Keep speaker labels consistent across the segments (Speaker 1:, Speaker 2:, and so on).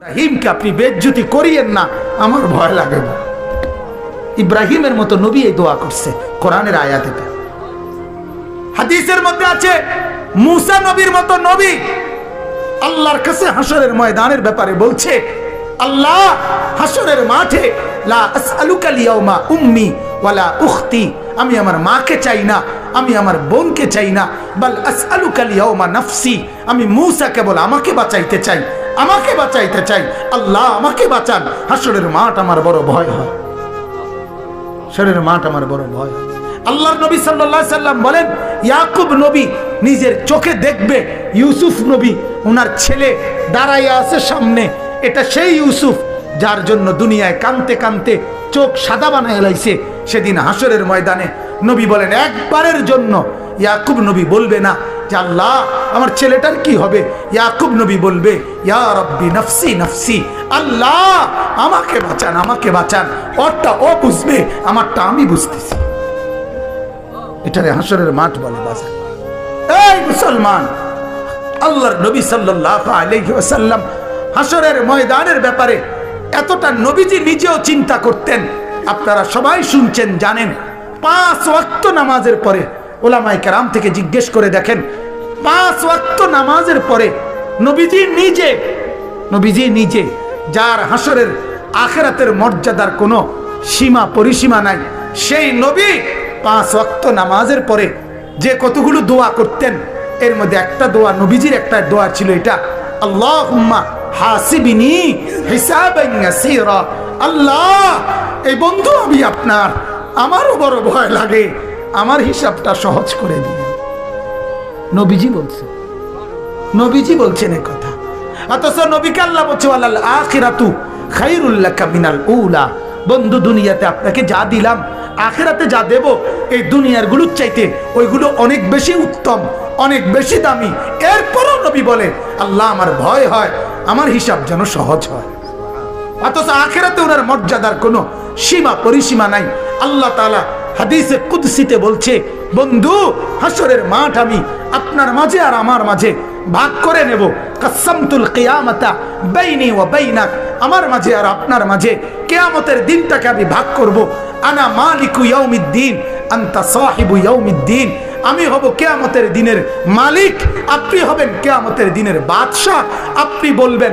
Speaker 1: ইব্রাহিমকে আপনি বেজ্জুতি করিয়েন না, আমার ভয় লাগে না। ইব্রাহিমের মতো নবী এই দোয়া করছে, কোরআনের আয়াত হাদিসের মধ্যে আছে, মুসা নবীর মতো নবী আল্লাহর কাছে হাসরের ময়দানের ব্যাপারে বলছে, আল্লাহ হাসরের মাঠে, লা আসআলুকা লিয়াউমা উম্মি ওয়ালা উখতি, আমি আমার মাকে চাই না, আমি আমার বোনকে চাই না, বাল আসআলুকা লিয়াউমা নাফসি, আমি মূসা কেবল আমাকে বাঁচাইতে চাই। আমাকে বাঁচাইতে চাই। আল্লাহ আমাকে বাঁচান। হাসরের মাঠ আমার বড় ভয় হয়। শরীরের মাঠ আমার বড় ভয় আল্লাহর নবী আলাইহি সাল্লাম বলেন, ইয়াকুব নবী নিজের চোখে দেখবে, ইউসুফ নবী ওনার ছেলে দাঁড়াইয়া আছে সামনে। এটা সেই ইউসুফ যার জন্য দুনিয়ায় কানতে কানতে চোখ সাদা বানায় লাইছে। সেদিন হাসরের ময়দানে নবী বলেন, একবারের জন্য ইয়াকুব নবী বলবে না যে আল্লাহ, আমার ছেলেটার কি হবে? ইয়াকুব নবী বলবে, ইয়া রব্বি নফসি নফসি, আল্লাহ, আমাকে বাঁচান আমাকে বাঁচান। ওরটা ও বুঝবে, আমারটা আমি বুঝতেছি। এটারে হাসরের মাঠ বলে বাজার। এই মুসলমান, আল্লাহর নবী সাল্লাল্লাহু আলাইহি ওয়াসাল্লাম হাসরের ময়দানের ব্যাপারে এতটা নবীজি নিজেও চিন্তা করতেন। আপনারা সবাই শুনছেন, জানেন, পাঁচ ওয়াক্ত নামাজের পরে ওলামাই কেরাম থেকে জিজ্ঞেস করে দেখেন, পাঁচ ওয়াক্ত নামাজের পরে নবীজি নিজে নবীজি নিজে যার হাসরের আখেরাতের মর্যাদার কোনো সীমা পরিসীমা নাই, সেই নবী পাঁচ ওয়াক্ত নামাজের পরে যে কতগুলো দোয়া করতেন, এর মধ্যে একটা দোয়া নবীজির একটা দোয়া ছিল এটা, আল্লাহুম্মা হাসিবিনি ইয়াসীরা। আল্লাহ, এই বন্ধু আমি আপনার, আমারও বড় ভয় লাগে। আমার হিসাবটা সহজ করে দিন। নবীজি বলছে নবীজি বলছেন কথা। অথচ নবীকে আল্লাহ বলছে আখিরাতু খাইরুল্লাহ মিনাল উলা। বন্ধু, দুনিয়াতে আপনাকে যা দিলাম, আখেরাতে যা দেব, এই দুনিয়ারগুলোর চাইতে ওইগুলো অনেক বেশি উত্তম, অনেক বেশি দামি। এরপরও নবী বলে, আল্লাহ, আমার ভয় হয়, আমার হিসাব যেন সহজ হয়। অথচ আখেরাতে ওনার মর্যাদার কোনো সীমা, পরিসীমা নাই। আল্লাহ তালা হাদিসে কুদসিতে বলছে, বন্ধু হাসরের মাঠ আমি আপনার মাঝে আর আমার মাঝে ভাগ করে নেব। কাসামতুল কিয়ামাতা বাইনি ওয়া বাইনাক। আমার মাঝে আর আপনার মাঝে কেয়ামতের দিনটাকে আমি ভাগ করব। আনা মালিকু ইয়াউমিদ্দিন, আনতা সাহিবু ইয়াউমিদ্দিন। আমি হব কেয়ামতের দিনের মালিক, আপনি হবেন কেয়ামতের দিনের বাদশাহ। আপনি বলবেন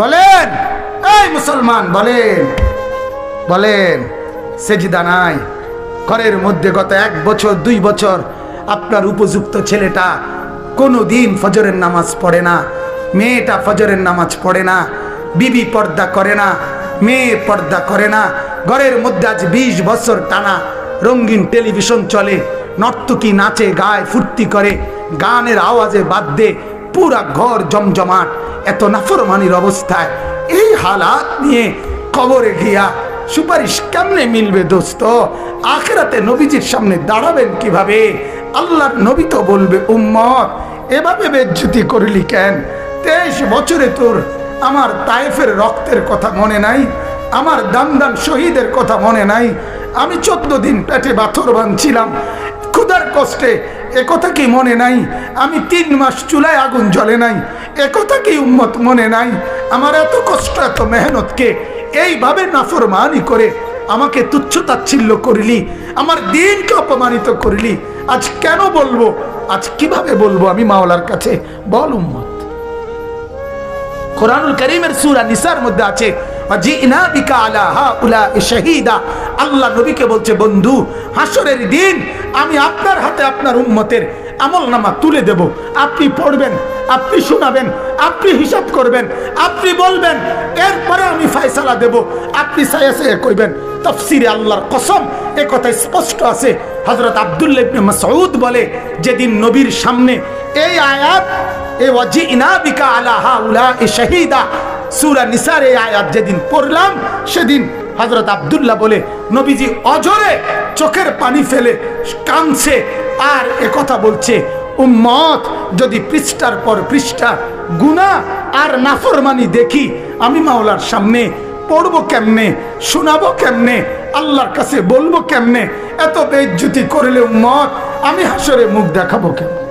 Speaker 1: বলেন, এই মুসলমান, বলেন বলেন, সেজিদা নাই। ঘরের মধ্যে গত এক বছর, দুই বছর আপনার উপযুক্ত ছেলেটা কোনো দিন ফজরের নামাজ পড়ে না, মেয়েটা ফজরের নামাজ পড়ে না, বিবি পর্দা করে না, মেয়ে পর্দা করে না। ঘরের মধ্যে আজ বিশ বছর টানা রঙিন টেলিভিশন চলে, নর্তকী নাচে, গায়ে, ফুর্তি করে, গানের আওয়াজে বাদ্যে পুরা ঘর জমজমাট, এত নাফরমানির অবস্থায়। এই হালাত নিয়ে কবরে গিয়া সুপারিশ কেমনে মিলবে দোস্ত? আখেরাতে নবীজির সামনে দাঁড়াবেন কীভাবে? আল্লাহর নবী তো বলবে, উম্মত, এভাবে বেজ্জুতি করলি কেন? তেইশ বছরে তোর আমার তায়েফের রক্তের কথা মনে নাই, আমার দান দান শহীদের কথা মনে নাই। আমি চোদ্দ দিন পেটে পাথর বাঁধছিলাম। ক্ষুধার কষ্টে একথা কি মনে নাই? আমি তিন মাস চুলায় আগুন জ্বলে নাই। একথা কি উম্মত মনে নাই? আমার এত কষ্ট, এত মেহনতকে এইভাবে নাফরমানি করে আমাকে তুচ্ছ তাচ্ছিল্য করিলি, আমার দিনকে অপমানিত করিলি। আজ কেন বলব? আজ কীভাবে বলব আমি মাওলার কাছে? বল উম্মত। কোরআনুল করিমের সূরা নিসার মধ্যে আছে আল্লাহ নবীকে বলছে, বন্ধু হাসরের দিন আমি আপনার হাতে আপনার উম্মতের আমল নামা তুলে দেব। আপনি পড়বেন, আপনি শোনাবেন, আপনি হিসাব করবেন, আপনি বলবেন, এরপরে আমি ফয়সালা দেব। আপনি সায়া সায়া কইবেন। তফসিরে আল্লাহর কসম, এ কথা স্পষ্ট আছে। হজরত আব্দুল্লাহ ইবনে বলে, যেদিন নবীর সামনে এই আয়াত, এ ওয়াজিনা বিকা আলা হাউলা শাহীদা সুরা নিসার আয়াত যেদিন পড়লাম, সেদিন হজরত আব্দুল্লাহ বলে, নবীজি অজরে চোখের পানি ফেলে কাঁদছে আর কথা বলছে, উম্মত, যদি পৃষ্ঠার পর পৃষ্ঠা গুণা আর নাফরমানি দেখি, আমি মাওলার সামনে পড়ব কেমনে, শোনাবো কেমনে, আল্লাহর কাছে বলব কেমনে, এত বেজ্জুতি করলে উম্মত, আমি হাসরে মুখ দেখাবো কেমনে?